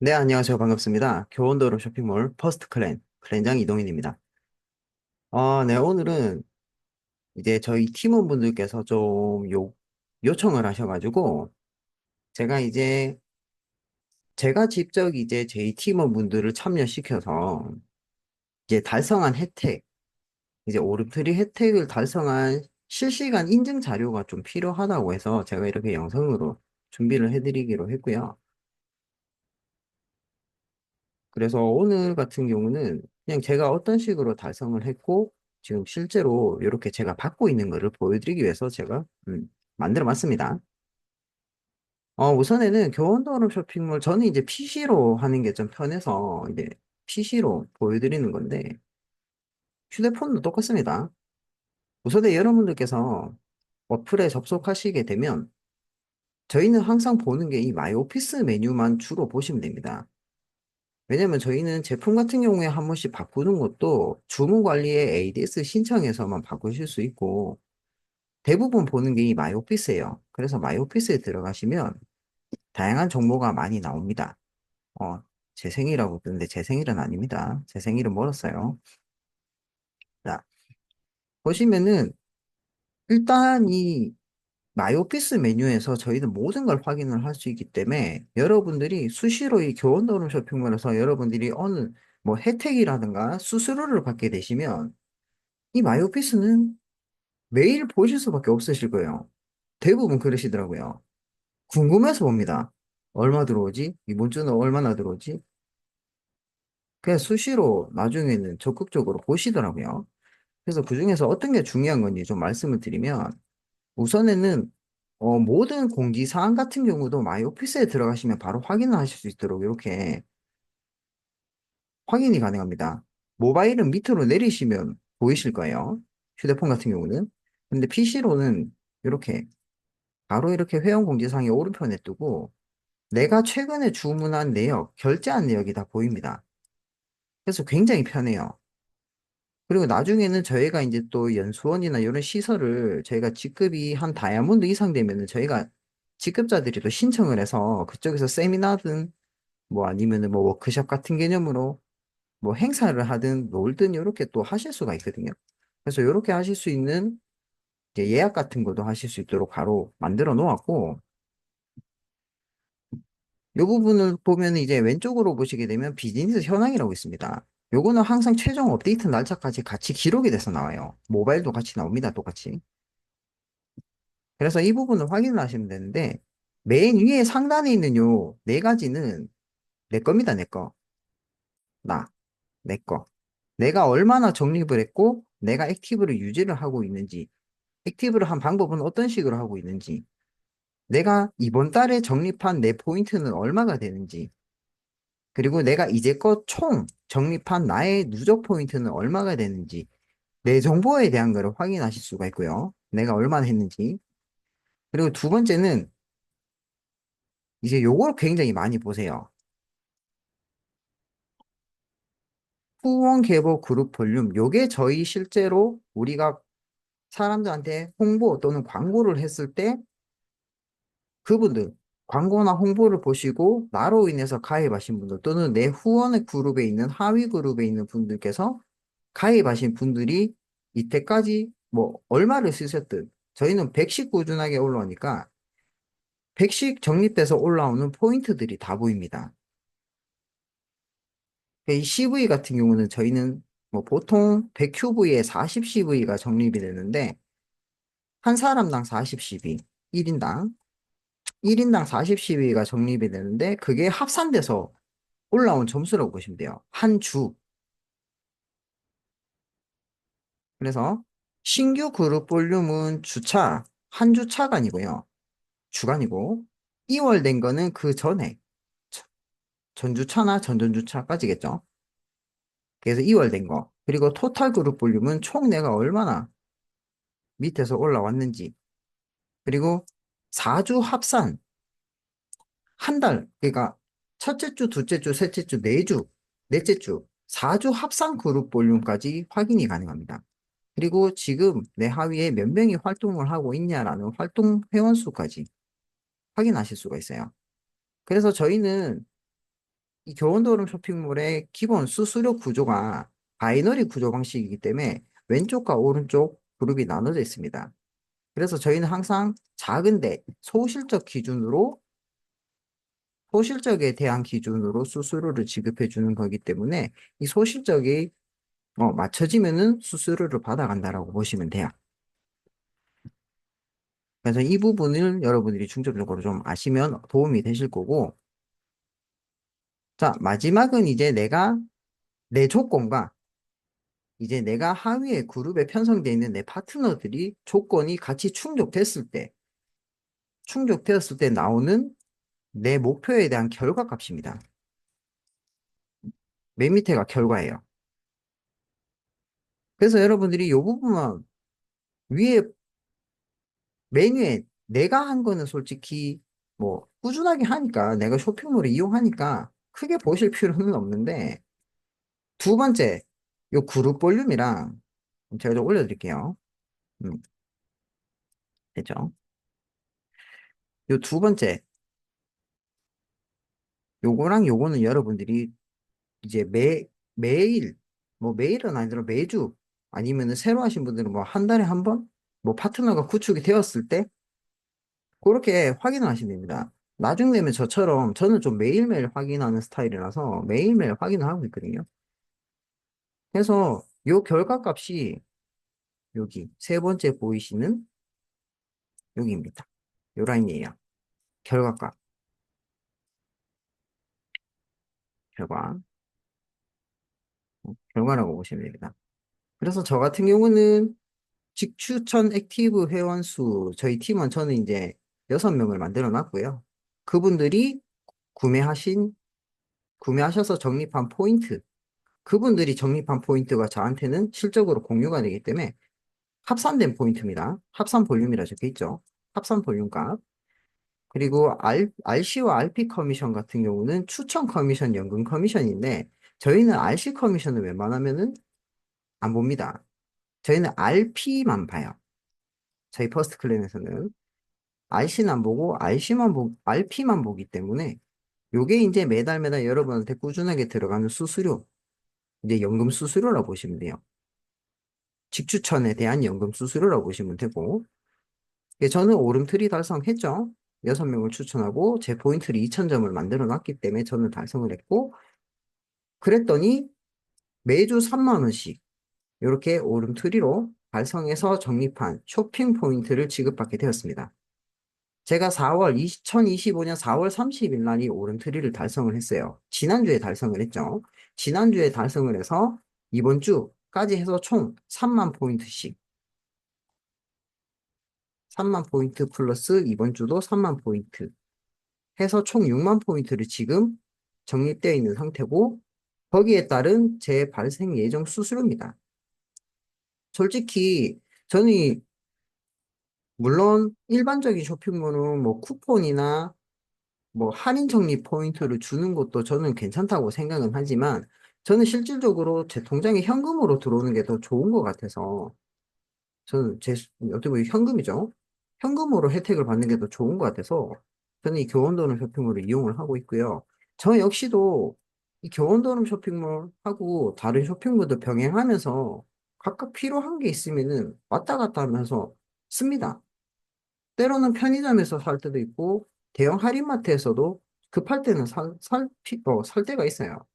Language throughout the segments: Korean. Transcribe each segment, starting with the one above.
네, 안녕하세요. 반갑습니다. 교원도로 쇼핑몰 퍼스트 클랜, 클랜장 이동인입니다. 어, 네, 오늘은 이제 저희 팀원분들께서 좀 요, 요청을 하셔가지고, 제가 이제, 제가 직접 이제 저희 팀원분들을 참여시켜서, 이제 달성한 혜택, 이제 오름트리 혜택을 달성한 실시간 인증 자료가 좀 필요하다고 해서 제가 이렇게 영상으로 준비를 해드리기로 했고요. 그래서 오늘 같은 경우는 그냥 제가 어떤 식으로 달성을 했고, 지금 실제로 이렇게 제가 받고 있는 거를 보여드리기 위해서 제가 음, 만들어 봤습니다. 어, 우선에는 교원도로 쇼핑몰, 저는 이제 PC로 하는 게 좀 편해서 이제 PC로 보여드리는 건데, 휴대폰도 똑같습니다. 우선에 여러분들께서 어플에 접속하시게 되면, 저희는 항상 보는 게 이 마이 오피스 메뉴만 주로 보시면 됩니다. 왜냐면 저희는 제품 같은 경우에 한 번씩 바꾸는 것도 주문 관리에 ADS 신청해서만 바꾸실 수 있고 대부분 보는 게 이 마이오피스예요. 그래서 마이오피스에 들어가시면 다양한 정보가 많이 나옵니다. 어, 제 생일이라고 그러는데 제 생일은 아닙니다. 제 생일은 멀었어요. 자, 보시면은 일단 이 마이오피스 메뉴에서 저희는 모든 걸 확인을 할 수 있기 때문에 여러분들이 수시로 이 교원도로 쇼핑몰에서 여러분들이 어느 뭐 혜택이라든가 수수료를 받게 되시면 이 마이오피스는 매일 보실 수밖에 없으실 거예요. 대부분 그러시더라고요. 궁금해서 봅니다. 얼마 들어오지? 이번 주는 얼마나 들어오지? 그냥 수시로 나중에는 적극적으로 보시더라고요. 그래서 그 중에서 어떤 게 중요한 건지 좀 말씀을 드리면 우선에는 어, 모든 공지 사항 같은 경우도 마이 오피스에 들어가시면 바로 확인을 하실 수 있도록 이렇게 확인이 가능합니다. 모바일은 밑으로 내리시면 보이실 거예요. 휴대폰 같은 경우는. 근데 PC로는 이렇게 바로 이렇게 회원 공지사항이 오른편에 뜨고 내가 최근에 주문한 내역, 결제한 내역이 다 보입니다. 그래서 굉장히 편해요. 그리고 나중에는 저희가 이제 또 연수원이나 이런 시설을 저희가 직급이 한 다이아몬드 이상 되면은 저희가 직급자들이 또 신청을 해서 그쪽에서 세미나든 뭐 아니면은 뭐 워크숍 같은 개념으로 뭐 행사를 하든 놀든 이렇게 또 하실 수가 있거든요. 그래서 이렇게 하실 수 있는 이제 예약 같은 것도 하실 수 있도록 바로 만들어 놓았고 이 부분을 보면 이제 왼쪽으로 보시게 되면 비즈니스 현황이라고 있습니다. 요거는 항상 최종 업데이트 날짜까지 같이 기록이 돼서 나와요. 모바일도 같이 나옵니다. 똑같이. 그래서 이 부분을 확인을 하시면 되는데 맨 위에 상단에 있는 요 네 가지는 내 겁니다. 내 거. 나. 내 거. 내가 얼마나 적립을 했고 내가 액티브를 유지를 하고 있는지 액티브를 한 방법은 어떤 식으로 하고 있는지 내가 이번 달에 적립한 내 포인트는 얼마가 되는지 그리고 내가 이제껏 총 적립한 나의 누적 포인트는 얼마가 되는지 내 정보에 대한 거를 확인하실 수가 있고요. 내가 얼마나 했는지. 그리고 두 번째는 이제 요걸 굉장히 많이 보세요. 후원 개보 그룹 볼륨. 요게 저희 실제로 우리가 사람들한테 홍보 또는 광고를 했을 때 그분들 광고나 홍보를 보시고 나로 인해서 가입하신 분들 또는 내 후원의 그룹에 있는 하위 그룹에 있는 분들께서 가입하신 분들이 이때까지 뭐 얼마를 쓰셨든 저희는 100씩 꾸준하게 올라오니까 100씩 적립돼서 올라오는 포인트들이 다 보입니다. 이 CV 같은 경우는 저희는 뭐 보통 100QV에 40CV가 적립이 되는데 한 사람당 40CV, 1인당 1인당 40CV가 적립이 되는데 그게 합산돼서 올라온 점수라고 보시면 돼요. 한 주. 그래서 신규 그룹 볼륨은 주차, 한 주차가 아니고요. 주간이고 2월 된 거는 그 전에 전주차나 전전주차까지겠죠. 그래서 2월 된 거. 그리고 토탈 그룹 볼륨은 총 내가 얼마나 밑에서 올라왔는지. 그리고 4주 합산 한 달, 그러니까 첫째 주, 둘째 주, 셋째 주, 네 주, 넷째 주, 4주 합산 그룹 볼륨까지 확인이 가능합니다. 그리고 지금 내 하위에 몇 명이 활동을 하고 있냐라는 활동 회원 수까지 확인하실 수가 있어요. 그래서 저희는 이 교원도름 쇼핑몰의 기본 수수료 구조가 바이너리 구조 방식이기 때문에 왼쪽과 오른쪽 그룹이 나눠져 있습니다. 그래서 저희는 항상 작은데 소실적 기준으로 소실적에 대한 기준으로 수수료를 지급해 주는 거기 때문에 이 소실적이 어, 맞춰지면은 수수료를 받아간다라고 보시면 돼요. 그래서 이 부분을 여러분들이 중점적으로 좀 아시면 도움이 되실 거고 자 마지막은 이제 내가 내 조건과 이제 내가 하위에 그룹에 편성되어 있는 내 파트너들이 조건이 같이 충족됐을 때 충족되었을 때 나오는 내 목표에 대한 결과 값입니다. 맨 밑에가 결과예요. 그래서 여러분들이 이 부분만 위에 메뉴에 내가 한 거는 솔직히 뭐 꾸준하게 하니까 내가 쇼핑몰을 이용하니까 크게 보실 필요는 없는데 두 번째 요 그룹 볼륨이랑 제가 좀 올려드릴게요. 음, 됐죠? 요 두 번째 요거랑 요거는 여러분들이 이제 매 매일 뭐 매일은 아니더라도 매주 아니면은 새로 하신 분들은 뭐 한 달에 한 번 뭐 파트너가 구축이 되었을 때 그렇게 확인을 하시면 됩니다. 나중 되면 저처럼 저는 좀 매일매일 확인하는 스타일이라서 매일매일 확인을 하고 있거든요. 그래서 요 결과값이 여기 세 번째 보이시는 여기입니다. 요 라인이에요. 결과값. 결과. 어, 결과라고 보시면 됩니다. 그래서 저 같은 경우는 직추천 액티브 회원 수, 저희 팀은 저는 이제 여섯 명을 만들어 놨고요. 그분들이 구매하신, 구매하셔서 적립한 포인트, 그분들이 적립한 포인트가 저한테는 실적으로 공유가 되기 때문에 합산된 포인트입니다. 합산 볼륨이라 적혀 있죠. 합산 볼륨 값. 그리고 R, RC와 RP 커미션 같은 경우는 추천 커미션, 연금 커미션인데 저희는 RC 커미션을 웬만하면은 안 봅니다. 저희는 RP만 봐요. 저희 퍼스트 클랜에서는 RC는 안 보고 RC만 보, RP만 보기 때문에 요게 이제 매달 매달 여러분한테 꾸준하게 들어가는 수수료, 이제 연금 수수료라고 보시면 돼요. 직추천에 대한 연금 수수료라고 보시면 되고 예, 저는 오름트리 달성했죠. 6명을 추천하고 제 포인트를 2,000점을 만들어 놨기 때문에 저는 달성을 했고 그랬더니 매주 3만 원씩 이렇게 오름트리로 달성해서 적립한 쇼핑 포인트를 지급받게 되었습니다. 제가 4월, 2025년 4월 30일 날이 오름트리를 달성을 했어요. 지난주에 달성을 했죠. 지난주에 달성을 해서 이번 주까지 해서 총 3만 포인트씩 3만 포인트 플러스 이번 주도 3만 포인트 해서 총 6만 포인트를 지금 적립되어 있는 상태고 거기에 따른 제 발생 예정 수수료입니다. 솔직히 저는 물론 일반적인 쇼핑몰은 뭐 쿠폰이나 뭐 할인 적립 포인트를 주는 것도 저는 괜찮다고 생각은 하지만 저는 실질적으로 제 통장에 현금으로 들어오는 게 더 좋은 것 같아서 저는 제 어떻게 보면 현금이죠. 현금으로 혜택을 받는 게 더 좋은 것 같아서 저는 이 교원도는 쇼핑몰을 이용을 하고 있고요. 저 역시도 이 교원도는 쇼핑몰하고 다른 쇼핑몰도 병행하면서 각각 필요한 게 있으면은 왔다 갔다 하면서 씁니다. 때로는 편의점에서 살 때도 있고 대형 할인마트에서도 급할 때는 살, 살, 피- 어, 살 때가 있어요.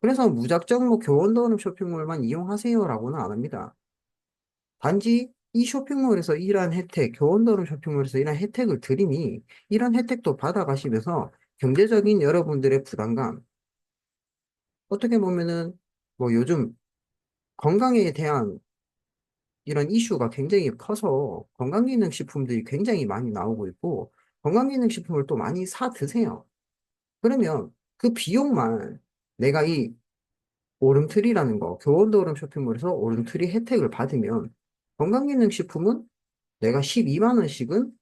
그래서 무작정 뭐 교원도는 쇼핑몰만 이용하세요라고는 안 합니다. 단지 이 쇼핑몰에서 이러한 혜택, 교원도로 쇼핑몰에서 이러한 혜택을 드리니 이런 혜택도 받아가시면서 경제적인 여러분들의 부담감, 어떻게 보면은 뭐 요즘 건강에 대한 이런 이슈가 굉장히 커서 건강기능식품들이 굉장히 많이 나오고 있고 건강기능식품을 또 많이 사 드세요. 그러면 그 비용만 내가 이 오름트리라는 거, 교원도 오름 쇼핑몰에서 오름트리 혜택을 받으면 건강기능식품은 내가 12만 원씩은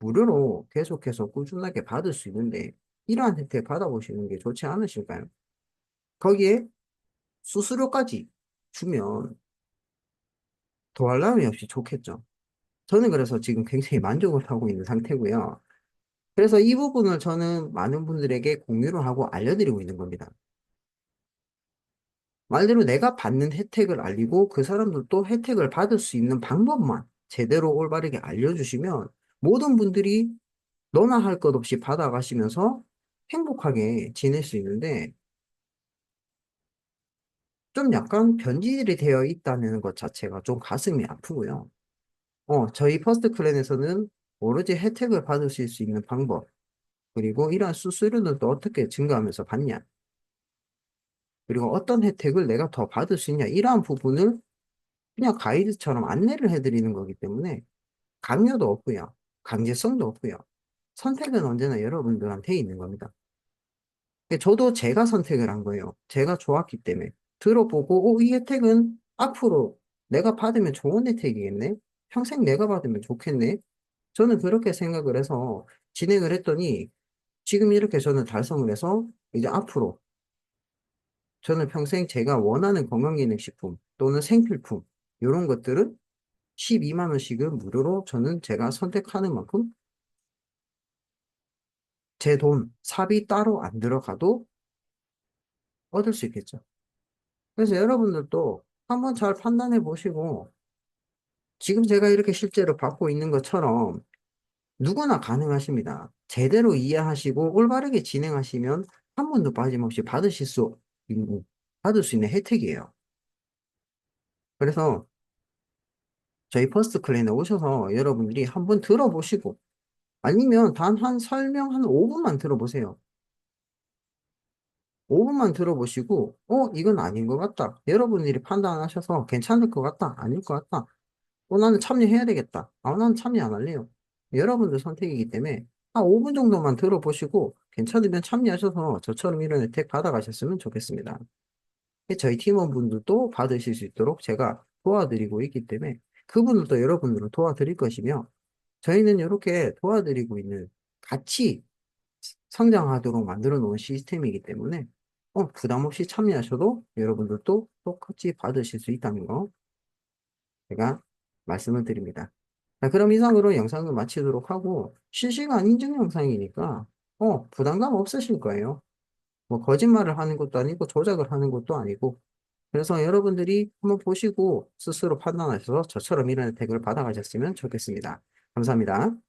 무료로 계속해서 꾸준하게 받을 수 있는데 이러한 혜택 받아보시는 게 좋지 않으실까요? 거기에 수수료까지 주면 더할 나위 없이 좋겠죠. 저는 그래서 지금 굉장히 만족을 하고 있는 상태고요. 그래서 이 부분을 저는 많은 분들에게 공유를 하고 알려드리고 있는 겁니다. 말대로 내가 받는 혜택을 알리고 그 사람들도 혜택을 받을 수 있는 방법만 제대로 올바르게 알려주시면 모든 분들이 너나 할 것 없이 받아가시면서 행복하게 지낼 수 있는데 좀 약간 변질이 되어 있다는 것 자체가 좀 가슴이 아프고요. 어, 저희 퍼스트 클랜에서는 오로지 혜택을 받으실 수 있는 방법, 그리고 이러한 수수료는 또 어떻게 증가하면서 받냐, 그리고 어떤 혜택을 내가 더 받을 수 있냐, 이러한 부분을 그냥 가이드처럼 안내를 해드리는 거기 때문에 강요도 없고요. 강제성도 없고요. 선택은 언제나 여러분들한테 있는 겁니다. 저도 제가 선택을 한 거예요. 제가 좋았기 때문에. 들어보고, 어, 이 혜택은 앞으로 내가 받으면 좋은 혜택이겠네? 평생 내가 받으면 좋겠네? 저는 그렇게 생각을 해서 진행을 했더니 지금 이렇게 저는 달성을 해서 이제 앞으로 저는 평생 제가 원하는 건강기능식품 또는 생필품 이런 것들은 12만 원씩은 무료로 저는 제가 선택하는 만큼 제 돈, 삽이 따로 안 들어가도 얻을 수 있겠죠. 그래서 여러분들도 한번 잘 판단해 보시고 지금 제가 이렇게 실제로 받고 있는 것처럼 누구나 가능하십니다. 제대로 이해하시고 올바르게 진행하시면 한 번도 빠짐없이 받으실 수 있는, 받을 수 있는 혜택이에요. 그래서 저희 퍼스트 클랜에 오셔서 여러분들이 한번 들어보시고 아니면 단 한 설명 한 5분만 들어보세요. 5분만 들어보시고 어 이건 아닌 것 같다. 여러분들이 판단하셔서 괜찮을 것 같다. 아닐 것 같다. 어 나는 참여해야 되겠다. 아 나는 참여 안 할래요. 여러분들 선택이기 때문에 한 5분 정도만 들어보시고 괜찮으면 참여하셔서 저처럼 이런 혜택 받아가셨으면 좋겠습니다. 저희 팀원분들도 받으실 수 있도록 제가 도와드리고 있기 때문에 그분들도 여러분들을 도와드릴 것이며 저희는 이렇게 도와드리고 있는 같이 성장하도록 만들어 놓은 시스템이기 때문에 어, 부담 없이 참여하셔도 여러분들도 똑같이 받으실 수 있다는 거 제가 말씀을 드립니다. 자, 그럼 이상으로 영상을 마치도록 하고 실시간 인증 영상이니까 어, 부담감 없으실 거예요. 뭐 거짓말을 하는 것도 아니고 조작을 하는 것도 아니고 그래서 여러분들이 한번 보시고 스스로 판단하셔서 저처럼 이런 혜택을 받아가셨으면 좋겠습니다. 감사합니다.